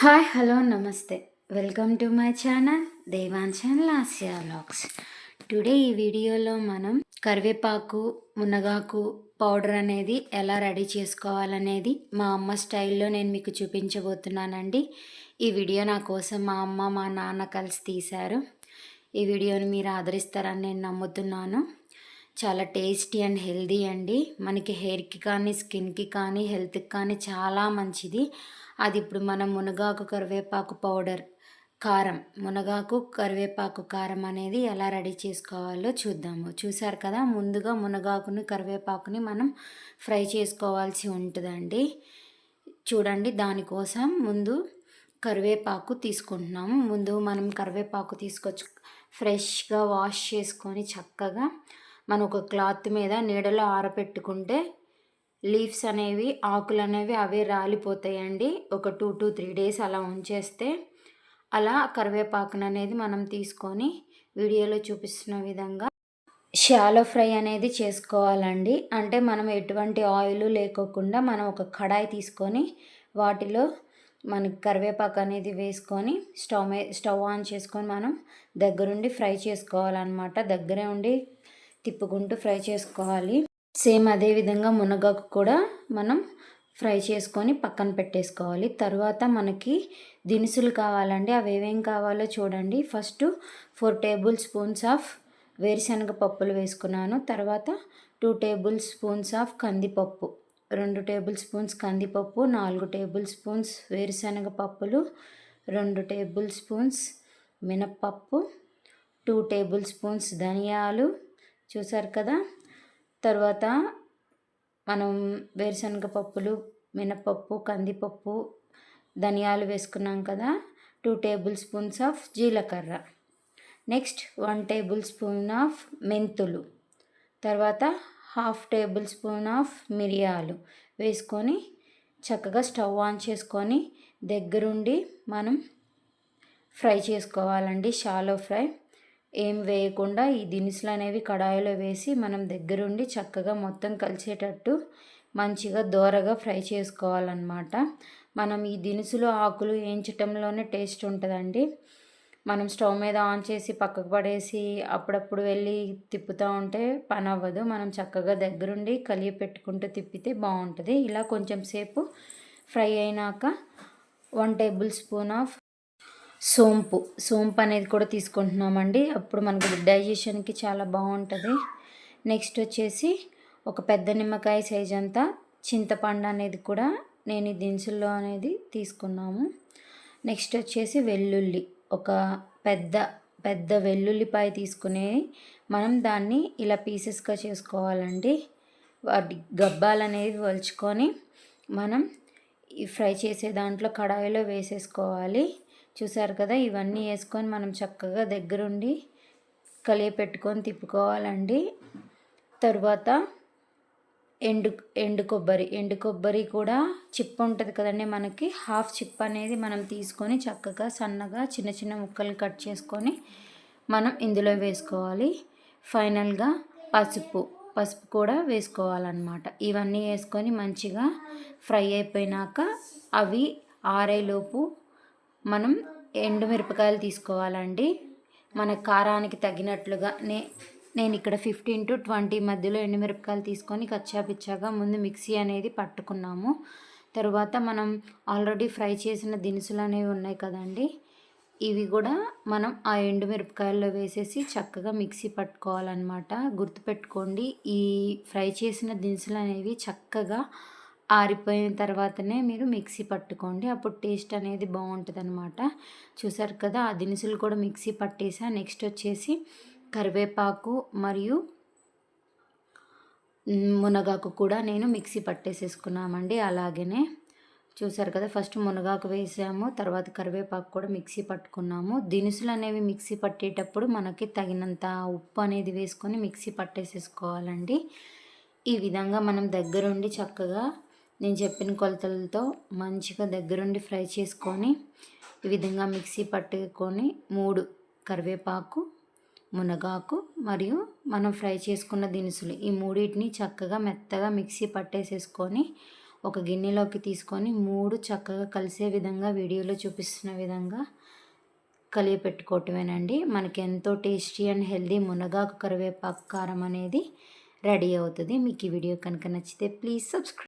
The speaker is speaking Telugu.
హాయ్ హలో నమస్తే. Welcome to my channel Devanshan Lasya vlogs. Today ఈ వీడియోలో మనం కరివేపాకు మునగాకు పౌడర్ అనేది ఎలా రెడీ చేసుకోవాలనేది మా అమ్మ స్టైల్లో నేను మీకు చూపించబోతున్నానండి. ఈ వీడియో నా కోసం మా అమ్మ మా నాన్న కలిసి తీశారు. ఈ వీడియోని మీరు ఆదరిస్తారని నేను నమ్ముతున్నాను. చాలా టేస్టీ అండ్ హెల్దీ అండి. మనకి హెయిర్కి కానీ స్కిన్కి కానీ హెల్త్కి కానీ చాలా మంచిది. అది ఇప్పుడు మనం మునగాకు కరివేపాకు పౌడర్ కారం మునగాకు కరివేపాకు కారం అనేది ఎలా రెడీ చేసుకోవాలో చూద్దాము. చూసారు కదా ముందుగా మునగాకుని కరివేపాకుని మనం ఫ్రై చేసుకోవాల్సి ఉంటుందండి. చూడండి దానికోసం ముందు కరివేపాకు తీసుకుంటున్నాము. ముందు మనం కరివేపాకు తీసుకొచ్చి ఫ్రెష్గా వాష్ చేసుకొని చక్కగా మనం ఒక క్లాత్ మీద నీడలో ఆరబెట్టుకుంటే లీవ్స్ అనేవి ఆకులు అనేవి అవే రాలిపోతాయండి. ఒక టూ టు త్రీ డేస్ అలా ఉంచేస్తే అలా కరివేపాకును అనేది మనం తీసుకొని వీడియోలో చూపిస్తున్న విధంగా షాలో ఫ్రై అనేది చేసుకోవాలండి. అంటే మనం ఎటువంటి ఆయిల్ లేకోకుండా మనం ఒక కడాయి తీసుకొని వాటిలో మనకి కరివేపాకు అనేది వేసుకొని స్టవ్ స్టవ్ ఆన్ చేసుకొని మనం దగ్గరుండి ఫ్రై చేసుకోవాలన్నమాట. దగ్గరే ఉండి తిప్పుకుంటూ ఫ్రై చేసుకోవాలి. సేమ్ అదే విధంగా మునగాకు కూడా మనం ఫ్రై చేసుకొని పక్కన పెట్టేసుకోవాలి. తర్వాత మనకి దినుసులు కావాలండి. అవి ఏమేం కావాలో చూడండి. First four tablespoons of వేరుశనగ పప్పులు వేసుకున్నాను. తర్వాత టూ టేబుల్ స్పూన్స్ ఆఫ్ కందిపప్పు రెండు టేబుల్ స్పూన్స్ కందిపప్పు నాలుగు టేబుల్ స్పూన్స్ వేరుశనగ పప్పులు రెండు టేబుల్ స్పూన్స్ మినప్పప్పు టూ టేబుల్ స్పూన్స్ ధనియాలు చూసారు కదా? తర్వాత మనం వేరుశనగ పప్పులు మినపప్పు కందిపప్పు ధనియాలు వేసుకున్నాం కదా? టూ టేబుల్ స్పూన్స్ ఆఫ్ జీలకర్ర. Next one tablespoon of మెంతులు. తర్వాత హాఫ్ టేబుల్ స్పూన్ ఆఫ్ మిరియాలు వేసుకొని చక్కగా స్టవ్ ఆన్ చేసుకొని దగ్గరుండి మనం ఫ్రై చేసుకోవాలండి షాలో ఫ్రై ఏం వేయకుండా ఈ దినుసులు అనేవి కడాయిలో వేసి మనం దగ్గరుండి చక్కగా మొత్తం కలిసేటట్టు మంచిగా దోరగా ఫ్రై చేసుకోవాలన్నమాట. మనం ఈ దినుసులు ఆకులు వేయించటంలోనే టేస్ట్ ఉంటుందండి. మనం స్టవ్ మీద ఆన్ చేసి పక్కకు పడేసి అప్పుడప్పుడు వెళ్ళి తిప్పుతూ ఉంటే పని అవ్వదు మనం చక్కగా దగ్గరుండి కలిగి పెట్టుకుంటూ తిప్పితే బాగుంటుంది. ఇలా కొంచెం సేపు ఫ్రై అయినాక వన్ టేబుల్ స్పూన్ ఆఫ్ సోంపు సోంపు అనేది కూడా తీసుకుంటున్నామండి. అప్పుడు మనకు డైజెషన్కి చాలా బాగుంటుంది. నెక్స్ట్ వచ్చేసి ఒక పెద్ద నిమ్మకాయ సైజ్ అంతా చింతపండు అనేది కూడా నేను ఈ దినుసుల్లో అనేది తీసుకున్నాము. నెక్స్ట్ వచ్చేసి వెల్లుల్లి ఒక పెద్ద పెద్ద వెల్లుల్లిపాయ తీసుకుని మనం దాన్ని ఇలా పీసెస్గా చేసుకోవాలండి. వాటి గబ్బాలు అనేది వలుచుకొని మనం ఈ ఫ్రై చేసే దాంట్లో కడాయిలో వేసేసుకోవాలి. చూసారు కదా ఇవన్నీ వేసుకొని మనం చక్కగా దగ్గరుండి కలియ పెట్టుకొని తిప్పుకోవాలండి. తరువాత ఎండు ఎండు కొబ్బరి ఎండు కొబ్బరి కూడా చిప్ప ఉంటుంది కదండి మనకి. హాఫ్ చిప్ అనేది మనం తీసుకొని చక్కగా సన్నగా చిన్న చిన్న ముక్కలు కట్ చేసుకొని మనం ఇందులో వేసుకోవాలి. ఫైనల్గా పసుపు పసుపు కూడా వేసుకోవాలన్నమాట. ఇవన్నీ వేసుకొని మంచిగా ఫ్రై అయిపోయినాక అవి ఆరేలోపు మనం ఎండుమిరపకాయలు తీసుకోవాలండి. మన కారానికి తగినట్లుగా నే నేను ఇక్కడ ఫిఫ్టీన్ టు ట్వంటీ మధ్యలో ఎండుమిరపకాయలు తీసుకొని కచ్చాపిచ్చాగా ముందు మిక్సీ అనేది పట్టుకున్నాము. తర్వాత మనం ఆల్రెడీ ఫ్రై చేసిన దినుసులు అనేవి ఉన్నాయి కదండి. ఇవి కూడా మనం ఆ ఎండుమిరపకాయల్లో వేసేసి చక్కగా మిక్సీ పట్టుకోవాలన్నమాట. గుర్తుపెట్టుకోండి ఈ ఫ్రై చేసిన దినుసులు అనేవి చక్కగా ఆరిపోయిన తర్వాతనే మీరు మిక్సీ పట్టుకోండి. అప్పుడు టేస్ట్ అనేది బాగుంటుంది అనమాట చూసారు కదా ఆ దినుసులు కూడా మిక్సీ పట్టేసా. నెక్స్ట్ వచ్చేసి కరివేపాకు మరియు మునగాకు కూడా నేను మిక్సీ పట్టేసేసుకున్నామండి అలాగనే. చూసారు కదా ఫస్ట్ మునగాకు వేసాము తర్వాత కరివేపాకు కూడా మిక్సీ పట్టుకున్నాము. దినుసులు అనేవి మిక్సీ పట్టేటప్పుడు మనకి తగినంత ఉప్పు అనేది వేసుకొని మిక్సీ పట్టేసేసుకోవాలండి. ఈ విధంగా మనం దగ్గరుండి చక్కగా నేను చెప్పిన కొలతలతో మంచిగా దగ్గరుండి ఫ్రై చేసుకొని ఈ విధంగా మిక్సీ పట్టుకొని మూడు కరివేపాకు మునగాకు మరియు మనం ఫ్రై చేసుకున్న దినుసులు. ఈ మూడింటిని చక్కగా మెత్తగా మిక్సీ పట్టేసేసుకొని ఒక గిన్నెలోకి తీసుకొని మూడు చక్కగా కలిసే విధంగా వీడియోలో చూపిస్తున్న విధంగా కలిగి పెట్టుకోవటమేనండి. మనకి ఎంతో టేస్టీ అండ్ హెల్దీ మునగాకు కరివేపాకు కారం అనేది రెడీ అవుతుంది. మీకు ఈ వీడియో కనుక నచ్చితే ప్లీజ్ సబ్స్క్రైబ్